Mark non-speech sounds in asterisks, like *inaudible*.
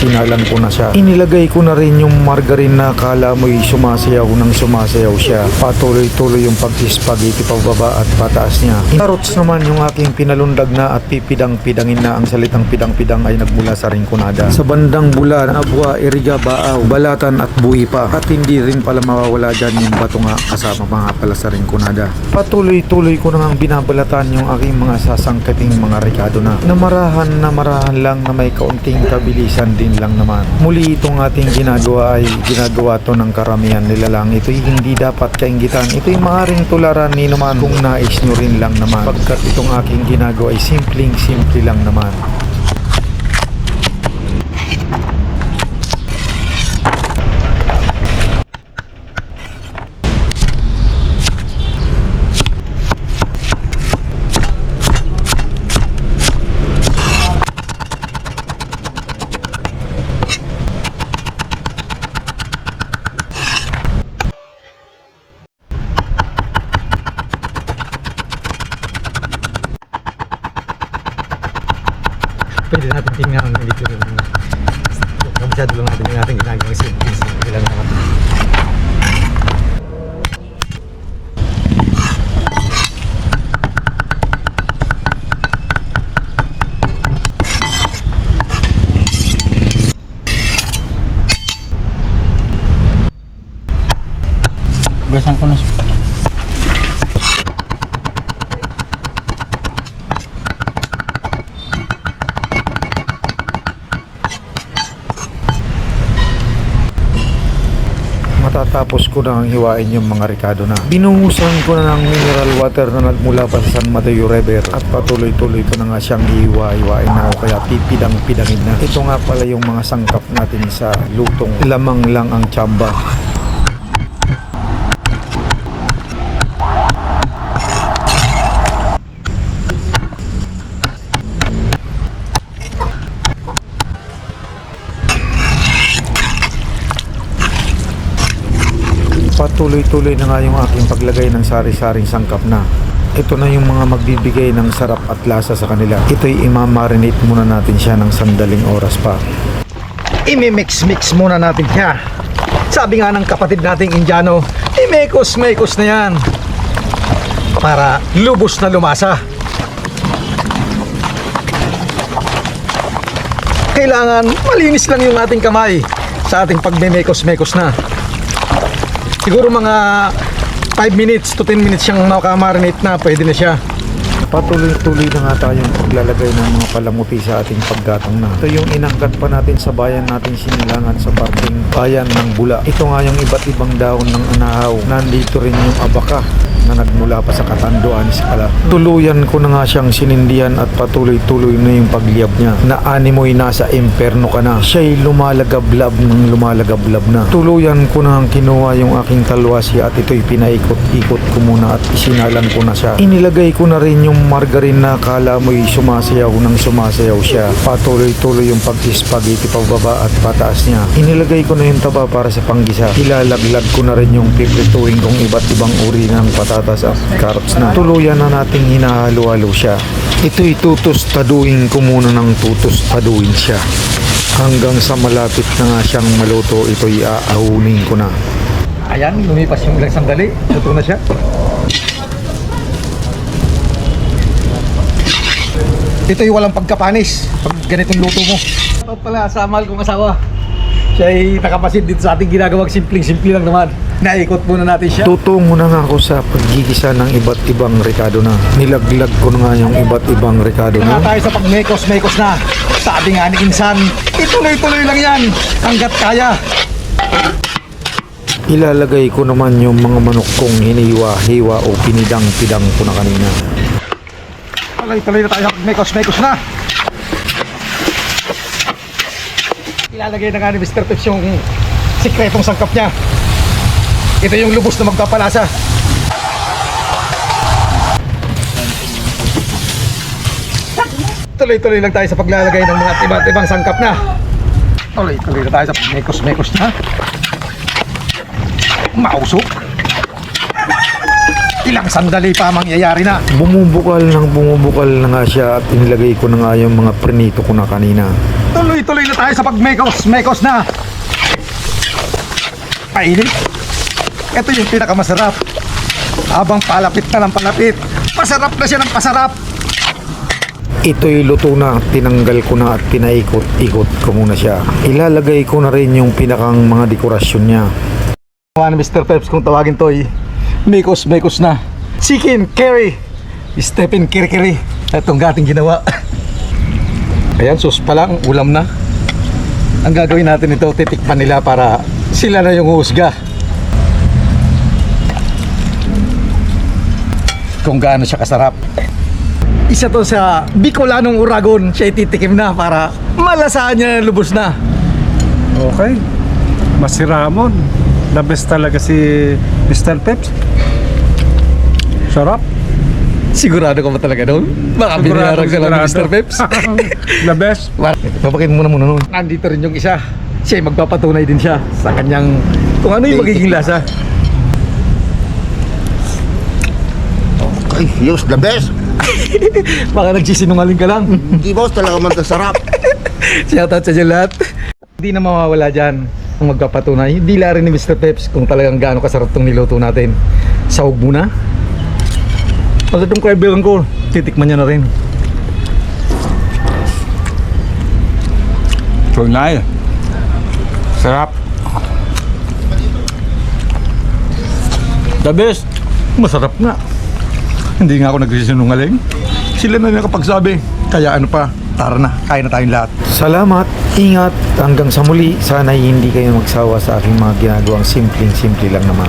isinalan ko na siya. Inilagay ko na rin yung margarine na kala mo'y sumasayaw nang sumasayaw siya. Patuloy-tuloy yung pag-spaghetti pababa at pataas niya. Carrots naman yung aking pinalundag na at pipidang-pidangin na ang salitang pidang-pidang ay nagmula sa ringkunada. Sa bandang bula, abwa, iriga, baaw, balatan at buhi pa. At hindi rin pala mawawala dyan yung bato nga kasama pa nga pala sa ringkunada. Patuloy-tuloy ko na ngang binabalatan yung aking mga sasangkating mga rekado na. Namarahan na marahan lang na may kaunting kabilisan din lang naman. Muli itong ating ginagawa ay ginagawa to ng karamihan nila lang. Ito'y hindi dapat kaingitan. Ito'y maaring tularan ni naman kung nais nyo rin lang naman. Pagkat itong aking ginagawa ay simpleng simple lang naman. Natin tingnan ang yung kabisado lang natin yung ating ginagawang simple lang naman. Gasan ko na siya. Matatapos ko na ang hiwain yung mga rekado na. Binuhusan ko na ng mineral water na nagmula pa sa San Mateo River at patuloy-tuloy ko na nga siyang hiwa-hiwain na o kaya pipidang-pidangin na. Ito nga pala yung mga sangkap natin sa lutong lamang lang ang tsamba. Patuloy-tuloy na nga yung aking paglagay ng sari-saring sangkap na. Ito na yung mga magbibigay ng sarap at lasa sa kanila. Ito'y imamarinate muna natin siya ng sandaling oras pa. imimix-mix muna natin siya sabi nga ng kapatid nating Indiano imekos-mekos na yan para lubos na lumasa kailangan malinis lang yung ating kamay sa ating pagmemekos-mekos na siguro mga 5 minutes to 10 minutes siyang makamarinate na pwede na siya Patuloy-tuloy na nga tayong paglalagay ng mga palamuti sa ating paggatong na. Ito yung inangkat pa natin sa bayan natin sinilangan sa parting bayan ng Bula. Ito nga yung iba't ibang dahon ng anahaw. Nandito rin yung abaka na nagmula pa sa katanduan sa kala. Tuluyan ko na nga siyang sinindihan at patuloy-tuloy na yung pagliyab niya na animoy nasa imperno ka na. Siya'y lumalagablab ng lumalagablab na. Tuluyan ko na ang kinuha yung aking talwasi at ito'y pinaikot-ikot ko muna at isinalan ko na siya. Inilagay ko na rin yung margarine na kala mo'y sumasayaw nang sumasayaw siya. Patuloy-tuloy yung pag-spaghetti pababa at pataas niya. Inilagay ko na yung taba para sa panggisa. Ilalaglag ko na rin yung piprituin kong iba't ibang uri ng patatas at carrots na. Tuluyan na nating hinahalo-halo siya. Ito'y tutustaduin ko muna ng tutustaduin siya. Hanggang sa malapit na nga siyang maluto, ito'y aahunin ko na. ayan lumipas yung ilang sandali luto na siya ito yung walang pagkapanis pag ganitong luto mo ito pala sa mahal kong asawa siya ay nakapasid dito sa ating ginagawang simpleng-simple lang naman naikot muna natin siya Tutungo na nga ako sa paggigisa ng iba't ibang rekado na. Nilaglag ko na nga yung iba't ibang rekado na na. tayo sa pagmekos-mekos na sabi nga ni Insan ituloy-tuloy lang yan hanggat kaya Ilalagay ko naman yung mga manok kong hiniwa-hiwa o pinidang-pidang ko na kanina. Tuloy-tuloy na tayo. Sa pagmekos-mekos na. Ilalagay na nga ni Mr. Pips yung sikretong sangkap niya. Ito yung lubos na magpapalasa. Tuloy-tuloy lang tayo sa paglalagay ng mga iba't ibang sangkap na. Tuloy-tuloy na tayo sa mekos-mekos na. Mausok ilang sandali pa mangyayari na Bumubukal ng bumubukal na nga siya at inilagay ko na nga yung mga prinito ko na kanina. Tuloy-tuloy na tayo sa pagmekos. Mekos na. Painit. Ito yung pinakamasarap. Habang palapit na ng palapit. Pasarap na siya ng pasarap. Ito'y luto na, tinanggal ko na at pinaikot-ikot ko muna siya. Ilalagay ko na rin yung pinakang mga dekorasyon niya. Mga Mr. Peps kung tawagin to eh. Mekos, mekos na. Chicken, curry. Stephen Kirkiri. Itong gating ginawa. *laughs* Ayan, sus pa lang, ulam na. Ang gagawin natin ito, titikpan nila para sila na yung husga. Kung gaano siya kasarap. Isa to sa Bicolanong Uragon, siya ititikim na para malasahan niya na lubos na. Okay. Masiramon. The best talaga si Mr. Peps. Sarap. Sigurado ka ba talaga doon? Baka binayaran ka lang ni Mr. Peps. *laughs* The best. Papakin muna muna nun. Nandito rin yung isa. Siya ay magpapatunay din siya sa kanyang kung ano yung magiging lasa. Ay, Yus, the best. *laughs* Baka nagsisinungaling ka lang. Hindi boss, talaga man sarap. *laughs* Shoutout sa dyan lahat. Hindi na mawawala dyan ang magpapatunay. Dila rin ni Mr. Peps kung talagang gaano kasarap tong niluto natin. Sahog muna. Pag itong kaibigan ko, titikman niya na rin. Tunay. Sarap. The best. Masarap nga. Hindi nga ako nagsisinungaling. Sila na nakapagsabi. Kaya ano pa, tara na, kain na tayong lahat. Salamat, ingat, hanggang sa muli. Sana hindi kayo magsawa sa aking mga ginagawang simpleng-simple lang naman.